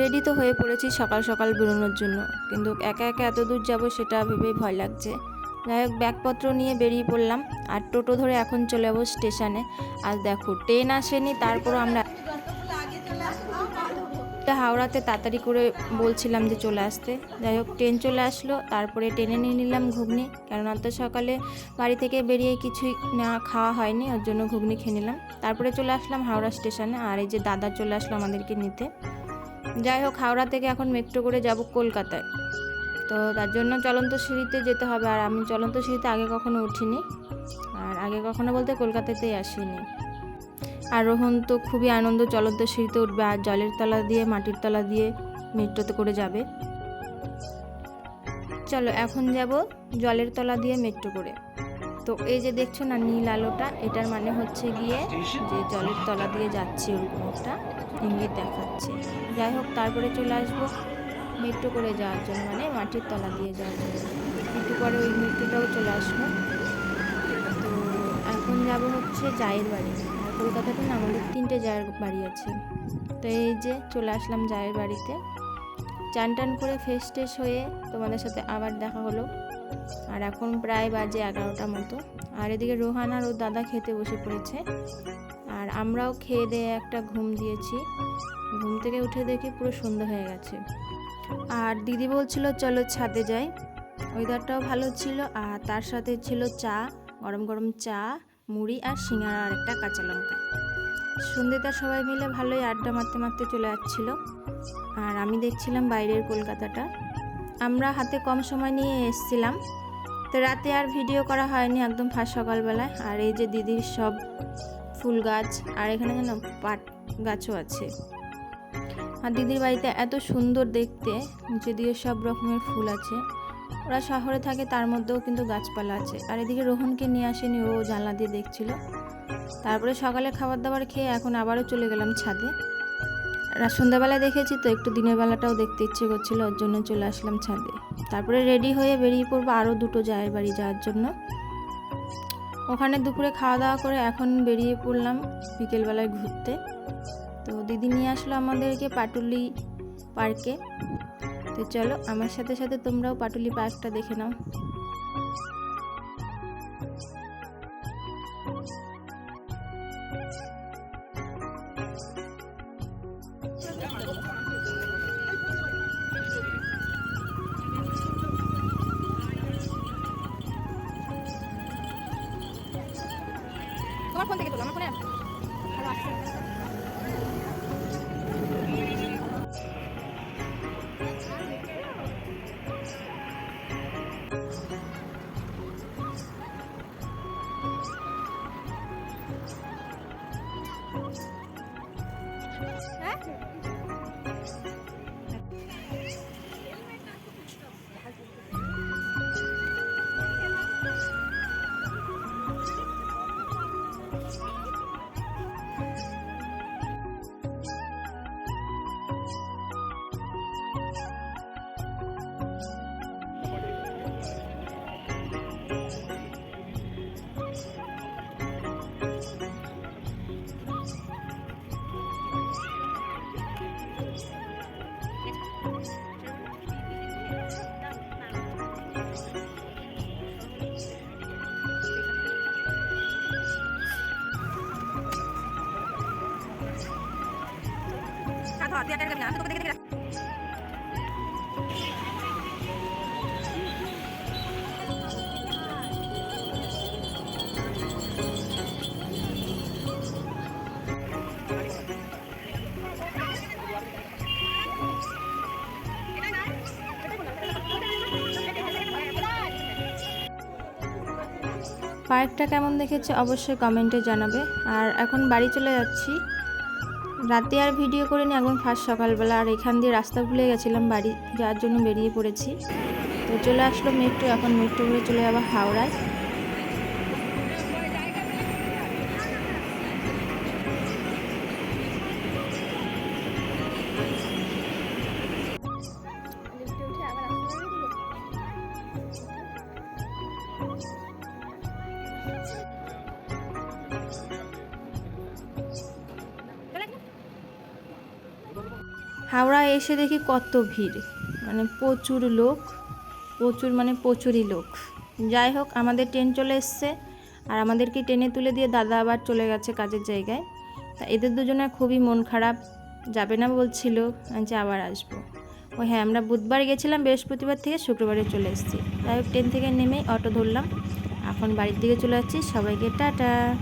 Ready তো হয়ে পড়েছি সকাল সকাল বেরোনোর জন্য, কিন্তু একা একা এত দূর যাব সেটা ভেবেই ভয় লাগছে। যাই হোক, ব্যাগপত্র নিয়ে বেরিয়ে পড়লাম, আর টোটো ধরে এখন চলে যাব স্টেশনে। আর দেখো, ট্রেন আসেনি, তারপরও আমরা হাওড়াতে তাড়াতাড়ি করে বলছিলাম যে চলে আসতে। যাই হোক, ট্রেন চলে আসলো, তারপরে ট্রেনে নিয়ে নিলাম ঘুগনি, কেননা তো সকালে বাড়ি থেকে বেরিয়ে কিছুই না খাওয়া হয়নি, ওর জন্য ঘুগনি খেয়ে নিলাম। তারপরে চলে আসলাম হাওড়া স্টেশনে, আর এই যে দাদা চলে আসলো আমাদেরকে নিতে। যাই হোক, হাওড়া থেকে এখন মেট্রো করে যাব কলকাতায়। তো তার জন্য চলন্ত সিঁড়িতে যেতে হবে, আর আমি চলন্ত সিঁড়িতে আগে কখনো উঠিনি। আর আগে কখনো বলতে কলকাতাতেই আসিনি। আর রোহন তো খুবই আনন্দ, চলন্ত সিঁড়িতে উঠবে, আর জলের তলা দিয়ে, মাটির তলা দিয়ে মেট্রোতে করে যাবে। চলো, এখন যাব জলের তলা দিয়ে মেট্রো করে। তো এই যে দেখছ না, নীল আলোটা, এটার মানে হচ্ছে গিয়ে যে জলের তলা দিয়ে যাচ্ছে ওরকম ইঙ্গিত দেখাচ্ছে। যাই হোক, তারপরে চলে আসব মেট্রো করে যাওয়ার জন্য মানে মাটির তলা দিয়ে যাওয়ার জন্য। একটু পরে ওই মেট্রোটাও চলে আসব। তো এখন যাব হচ্ছে জায়ের বাড়ি। আর কলকাতাতে না আমাদের তিনটে জায়ের বাড়ি আছে। তো এই যে চলে আসলাম জায়ের বাড়িতে। চান টান করে ফ্রেশ টেশ হয়ে তোমাদের সাথে আবার দেখা হলো। আর এখন প্রায় বাজে এগারোটা মতো। আর এদিকে রোহান আর ওর দাদা খেতে বসে পড়েছে। আর আমরাও খেয়ে দিয়ে একটা ঘুম দিয়েছি। ঘুম থেকে উঠে দেখি পুরো সন্ধ্যা হয়ে গেছে। আর দিদি বলছিল, চলো ছাদে যাই। ওয়েদারটাও ভালো ছিল, আর তার সাথে ছিল চা, গরম গরম চা, মুড়ি আর সিঙ্গারা আর একটা কাঁচা লঙ্কা। সন্ধ্যেটা সবাই মিলে ভালোই আড্ডা মারতে মারতে চলে যাচ্ছিল। আর আমি দেখছিলাম বাইরের কলকাতাটা। আমরা হাতে কম সময় নিয়ে এসছিলাম। তো রাতে আর ভিডিও করা হয়নি একদম ফার্স্ট সকালবেলায়। আর এই যে দিদির সব ফুল গাছ, আর এখানে যেন পাট গাছও আছে। আর দিদির বাড়িতে এত সুন্দর দেখতে দিয়ে সব রকমের ফুল আছে। ওরা শহরে থাকে, তার মধ্যেও কিন্তু গাছপালা আছে। আর এদিকে রোহনকে নিয়ে আসেনি, ও জানলা দিয়ে দেখছিল। তারপরে সকালে খাবার দাবার খেয়ে এখন আবারও চলে গেলাম ছাদে। আর সন্ধ্যাবেলায় দেখেছি তো, একটু দিনের বেলাটাও দেখতে ইচ্ছে করছিল, ওর জন্য চলে আসলাম ছাদে। তারপরে রেডি হয়ে বেরিয়ে পড়ব আরও দুটো জায়ের বাড়ি যাওয়ার জন্য। ওখানে দুপুরে খাওয়া দাওয়া করে এখন বেরিয়ে পড়লাম বিকেলবেলায় ঘুরতে। তো দিদি নিয়ে আসলো আমাদেরকে পাটুলি পার্কে। তো চলো আমার সাথে সাথে তোমরাও পাটুলি পার্কটা দেখে নাও। তোমার ফোন থেকে তোলো আমার ফোনে হাত পার্কটা কেমন দেখেছে অবশ্যই কমেন্টে জানাবে। আর এখন বাড়ি চলে যাচ্ছি। রাতে আর ভিডিও করে নি একদম ফার্স্ট সকালবেলা। আর এখান দিয়ে রাস্তা ভুলে গেছিলাম বাড়ি যাওয়ার জন্য বেরিয়ে পড়েছি। তো চলে আসলো মেট্রো, এখন মেট্রো ঘুরে চলে যাব হাওড়ায়। হাওড়া এসে দেখি কত ভিড়। মানে প্রচুর লোক, প্রচুর মানে প্রচুরই লোক। যাই হোক, আমাদের ট্রেন চলে এসছে আর আমাদেরকে ট্রেনে তুলে দিয়ে দাদা আবার চলে গেছে কাজের জায়গায়। তা এদের দুজনের খুবই মন খারাপ, যাবে না বলছিল যে আবার আসব। ও হ্যাঁ আমরা বুধবার গেছিলাম, বৃহস্পতিবার থেকে শুক্রবারে চলে এসেছি। তাই ট্রেন থেকে নেমেই অটো ধরলাম। এখন বাড়ির দিকে চলে যাচ্ছি। সবাইকে টাটা।